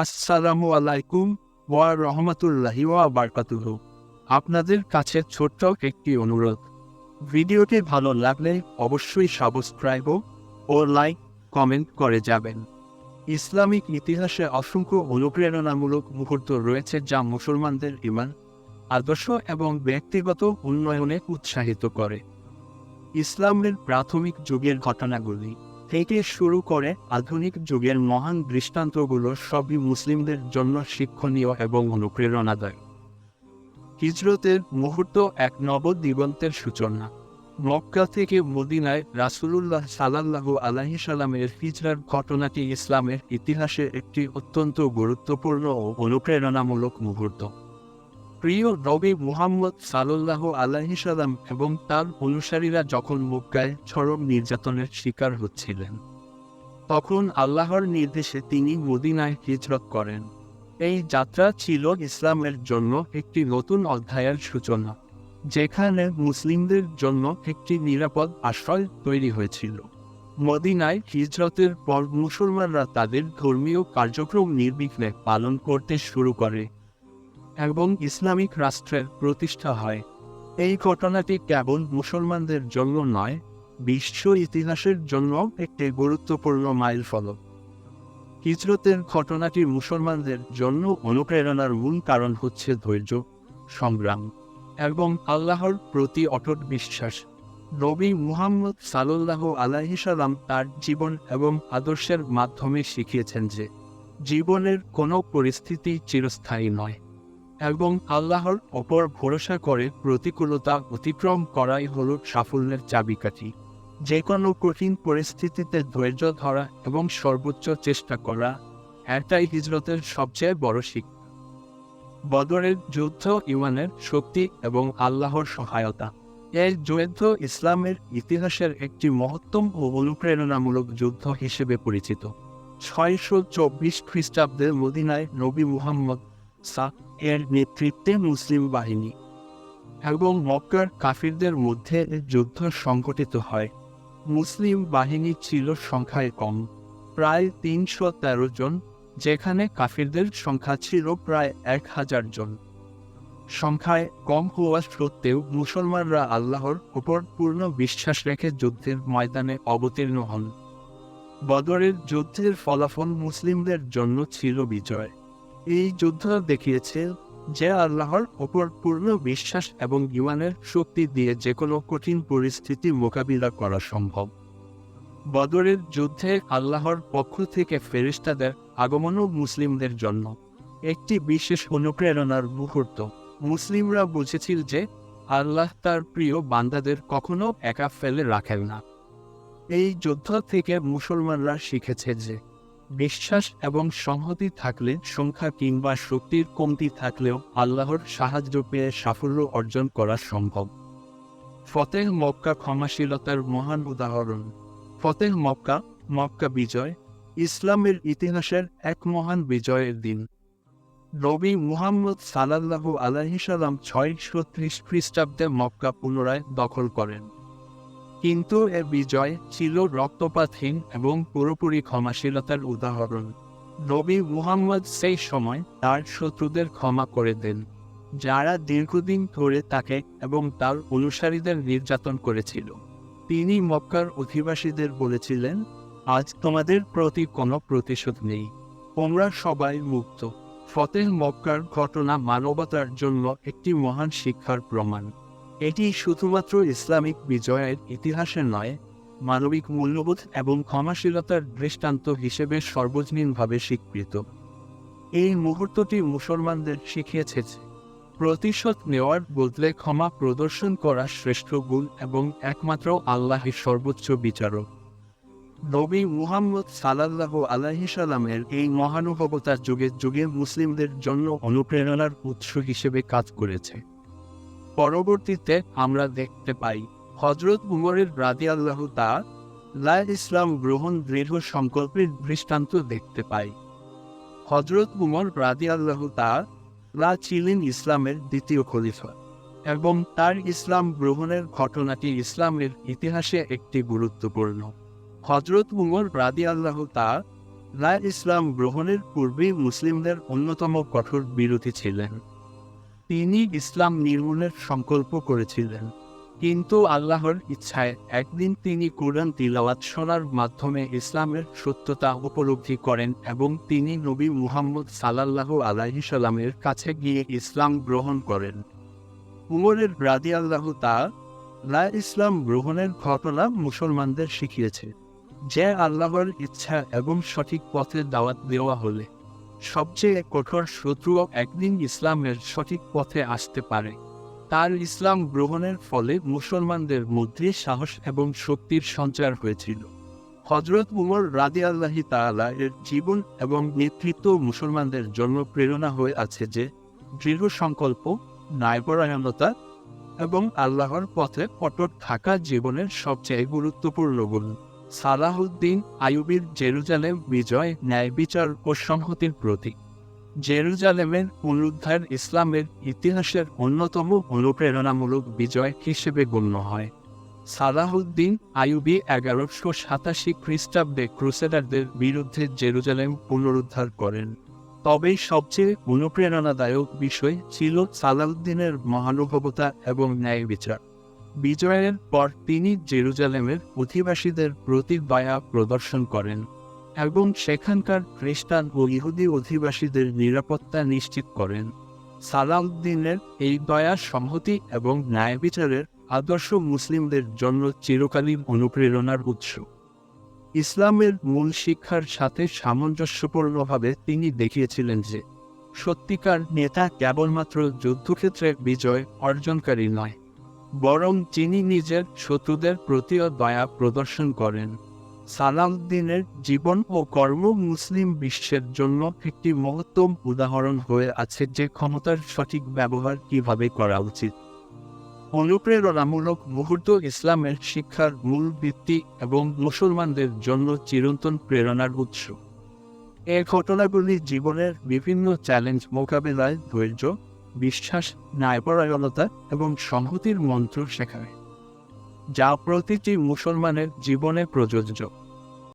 আসসালামু আলাইকুম ওয়া রহমতুল্লাহি ওয়া বারকাতুহ। আপনাদের কাছে ছোট্ট একটি অনুরোধ। ভিডিওটি ভালো লাগলে অবশ্যই সাবস্ক্রাইব ও লাইক, কমেন্ট করে যাবেন। ইসলামিক ইতিহাসে অসংখ্য অনুপ্রেরণামূলক মুহূর্ত রয়েছে যা মুসলমানদের ইমান, আদর্শ এবং ব্যক্তিগত উন্নয়নে উৎসাহিত করে। ইসলামের প্রাথমিক যুগের ঘটনাগুলি। থেকে শুরু করে আধুনিক যুগের মহান দৃষ্টান্তগুলো সবই মুসলিমদের জন্য শিক্ষণীয় এবং অনুপ্রেরণাদায়ক। হিজরতের মুহূর্ত এক নব দিগন্তের সূচনা। মক্কা থেকে মদিনায় রাসূলুল্লাহ সাল্লাল্লাহু আলাইহি সাল্লামের হিজরার ঘটনাটি ইসলামের ইতিহাসে একটি অত্যন্ত গুরুত্বপূর্ণ ও অনুপ্রেরণামূলক মুহূর্ত। প্রিয় নবী মুহাম্মদ সাল্লাল্লাহু আলাইহি সাল্লাম এবং তার অনুসারীরা যখন মক্কায় চরম নির্যাতনের শিকার হচ্ছিলেন, তখন আল্লাহর নির্দেশে তিনি মদিনায় হিজরত করেন। এই যাত্রা ছিল ইসলামের জন্য একটি নতুন অধ্যায়ের সূচনা, যেখানে মুসলিমদের জন্য একটি নিরাপদ আশ্রয় তৈরি হয়েছিল। মদিনায় হিজরতের পর মুসলমানরা তাদের ধর্মীয় কার্যক্রম নির্বিঘ্নে পালন করতে শুরু করে। এবং ইসলামিক রাষ্ট্রের প্রতিষ্ঠা হয়। এই ঘটনাটি কেবল মুসলমানদের জন্য নয়, বিশ্ব ইতিহাসের জন্য একটি গুরুত্বপূর্ণ মাইল ফলক হিজরতের ঘটনাটি মুসলমানদের জন্য অনুপ্রেরণার মূল কারণ হচ্ছে ধৈর্য, সংগ্রাম এবং আল্লাহর প্রতি অটট বিশ্বাস। নবী মুহাম্মদ সাল্লাহ আলাহি সাল্লাম তার জীবন এবং আদর্শের মাধ্যমে শিখিয়েছেন যে, জীবনের কোনো পরিস্থিতি চিরস্থায়ী নয়। এবং আল্লাহর অপর ভরসা করে প্রতিকূলতা অতিক্রম করাই হল সাফল্যের চাবিকাঠি। যে কোনো কঠিন পরিস্থিতিতে ধৈর্য ধরা এবং সর্বোচ্চ চেষ্টা করা, এটাই হিজরতের সবচেয়ে বড় শিক্ষা। বদরের যুদ্ধ ইমানের শক্তি এবং আল্লাহর সহায়তা। এই যুদ্ধ ইসলামের ইতিহাসের একটি মহত্তম ও অনুপ্রেরণামূলক যুদ্ধ হিসেবে পরিচিত। ছয়শো চব্বিশ খ্রিস্টাব্দে মদিনায় নবী মুহাম্মদ সা এর নেতৃত্বে মুসলিম বাহিনী এবং মক্কার কাফিরদের মধ্যে যুদ্ধ সংঘটিত হয়। মুসলিম বাহিনী ছিল সংখ্যায় কম, প্রায় তিনশো তেরো জন, যেখানে কাফিরদের সংখ্যা ছিল প্রায় এক হাজার জন। সংখ্যায় কম হওয়া সত্ত্বেও মুসলমানরা আল্লাহর উপর পূর্ণ বিশ্বাস রেখে যুদ্ধের ময়দানে অবতীর্ণ হন। বদরের যুদ্ধের ফলাফল মুসলিমদের জন্য ছিল বিজয়। এই যুদ্ধ দেখিয়েছে যে আল্লাহর ওপর পূর্ণ বিশ্বাস এবং ইমানের শক্তি দিয়ে যে কোনো কঠিন পরিস্থিতি মোকাবিলা করা সম্ভব। বদরের যুদ্ধে আল্লাহর পক্ষ থেকে ফেরিস্তাদের আগমনও মুসলিমদের জন্য একটি বিশেষ অনুপ্রেরণার মুহূর্ত। মুসলিমরা বুঝেছিল যে আল্লাহ তার প্রিয় বান্দাদের কখনো একা ফেলে রাখেন না। এই যুদ্ধ থেকে মুসলমানরা শিখেছে যে বিশ্বাস এবং সংহতি থাকলে সংখ্যা কিংবা শক্তির কমতি থাকলেও আল্লাহর সাহায্য পেয়ে সাফল্য অর্জন করা সম্ভব। ফতেহ মক্কা ক্ষমাশীলতার মহান উদাহরণ। ফতেহ মক্কা মক্কা বিজয়, ইসলামের ইতিহাসের এক মহান বিজয়ের দিন। নবী মুহাম্মদ সাল্লাল্লাহু আলাইহি সাল্লাম ছয়শো ত্রিশ খ্রিস্টাব্দে মক্কা পুনরায় দখল করেন। কিন্তু এ বিজয় ছিল রক্তপাতহীন এবং পুরোপুরি ক্ষমাশীলতার উদাহরণ। নবী মুহাম্মদ সেই সময় তার শত্রুদের ক্ষমা করে দেন। যারা দীর্ঘদিন ধরে তাকে এবং তার অনুসারীদের নির্যাতন করেছিল। তিনি মক্কার অধিবাসীদের বলেছিলেন, আজ তোমাদের প্রতি কোনো প্রতিশোধ নেই। তোমরা সবাই মুক্ত। ফতেহ মক্কার ঘটনা মানবতার জন্য একটি মহান শিক্ষার প্রমাণ। এটি শুধুমাত্র ইসলামিক বিজয়ের ইতিহাসের নয়, মানবিক মূল্যবোধ এবং ক্ষমাশীলতার দৃষ্টান্ত হিসেবে সর্বজনীনভাবে স্বীকৃত। এই মুহূর্তটি মুসলমানদের শিখিয়েছে প্রতিশোধ নেওয়ার বদলে ক্ষমা প্রদর্শন করা শ্রেষ্ঠ গুণ এবং একমাত্র আল্লাহই সর্বোচ্চ বিচারক। নবী মুহাম্মদ সাল্লাল্লাহু আলাইহি সাল্লামের এই মহানুভবতার যুগে যুগে মুসলিমদের জন্য অনুপ্রেরণার উৎস হিসেবে কাজ করেছে। পরবর্তীতে আমরা দেখতে পাই হজরত উমরের রাদি আল্লাহ তা লা ইসলাম গ্রহণ দৃঢ় সংকল্পের দৃষ্টান্ত দেখতে পাই। হজরত উমর রাদি আল্লাহ তা লা ছিলেন ইসলামের দ্বিতীয় খলিফা এবং তার ইসলাম গ্রহণের ঘটনাটি ইসলামের ইতিহাসে একটি গুরুত্বপূর্ণ। হজরত উমর রাদি আল্লাহ তা রায় ইসলাম গ্রহণের পূর্বেই মুসলিমদের অন্যতম কঠোর বিরোধী ছিলেন। তিনি ইসলাম নির্মূলের সংকল্প করেছিলেন। কিন্তু আল্লাহর ইচ্ছায় একদিন তিনি কোরআন তিলাওয়াত শোনার মাধ্যমে ইসলামের সত্যতা উপলব্ধি করেন এবং তিনি নবী মুহাম্মদ সাল্লাহ আলাহি সাল্লামের কাছে গিয়ে ইসলাম গ্রহণ করেন। উমরের রাদি আল্লাহ তা লা ইসলাম গ্রহণের ঘটনা মুসলমানদের শিখিয়েছে। যে আল্লাহর ইচ্ছা এবং সঠিক পথে দাওয়াত দেওয়া হলে সবচেয়ে কঠোর শত্রুও একদিন ইসলামের সঠিক পথে আসতে পারে। তার ইসলাম গ্রহণের ফলে মুসলমানদের মধ্যে সাহস এবং শক্তির সঞ্চার হয়েছিল। হজরত উমর রাদি আল্লাহি তাআলা এর জীবন এবং নেতৃত্ব মুসলমানদের জন্য প্রেরণা হয়ে আছে যে, দৃঢ় সংকল্প, ন্যায়পরায়ণতা এবং আল্লাহর পথে অটট থাকা জীবনের সবচেয়ে গুরুত্বপূর্ণ গুণ। সালাহুদ্দিন আইয়ুবির জেরুজালেম বিজয় ন্যায় বিচার ও সংহতির প্রতীক। জেরুজালেমের পুনরুদ্ধার ইসলামের ইতিহাসের অন্যতম অনুপ্রেরণামূলক বিজয় হিসেবে গণ্য হয়। সালাহুদ্দিন আইয়ুবি এগারোশো সাতাশি খ্রিস্টাব্দে ক্রুসেডারদের বিরুদ্ধে জেরুজালেম পুনরুদ্ধার করেন। তবে সবচেয়ে অনুপ্রেরণাদায়ক বিষয় ছিল সালাউদ্দিনের মহানুভবতা এবং ন্যায় বিচার। বিজয়ের পর তিনি জেরুজালেমের অধিবাসীদের প্রতি দয়া প্রদর্শন করেন এবং সেখানকার খ্রিস্টান ও ইহুদি অধিবাসীদের নিরাপত্তা নিশ্চিত করেন। সালাউদ্দিনের এই দয়া সংহতি এবং ন্যায় বিচারের আদর্শ মুসলিমদের জন্য চিরকালীন অনুপ্রেরণার উৎস। ইসলামের মূল শিক্ষার সাথে সামঞ্জস্যপূর্ণভাবে তিনি দেখিয়েছিলেন যে, সত্যিকার নেতা কেবলমাত্র যুদ্ধক্ষেত্রে বিজয় অর্জনকারী নয় বরং যিনি নিজের শত্রুদের প্রতিও দয়া প্রদর্শন করেন। সালাউদ্দিনের জীবন ও কর্ম মুসলিম বিশ্বের জন্য একটি মহত্তম উদাহরণ হয়ে আছে যে ক্ষমতার সঠিক ব্যবহার কীভাবে করা উচিত। অনুপ্রেরণামূলক মুহূর্ত ইসলামের শিক্ষার মূল ভিত্তি এবং মুসলমানদের জন্য চিরন্তন প্রেরণার উৎস। এ ঘটনাগুলি জীবনের বিভিন্ন চ্যালেঞ্জ মোকাবেলায় ধৈর্য বিশ্বাস ন্যায়পরায়ণতা এবং সংহতির মন্ত্র শেখায় যা প্রতিটি মুসলমানের জীবনে প্রযোজ্য।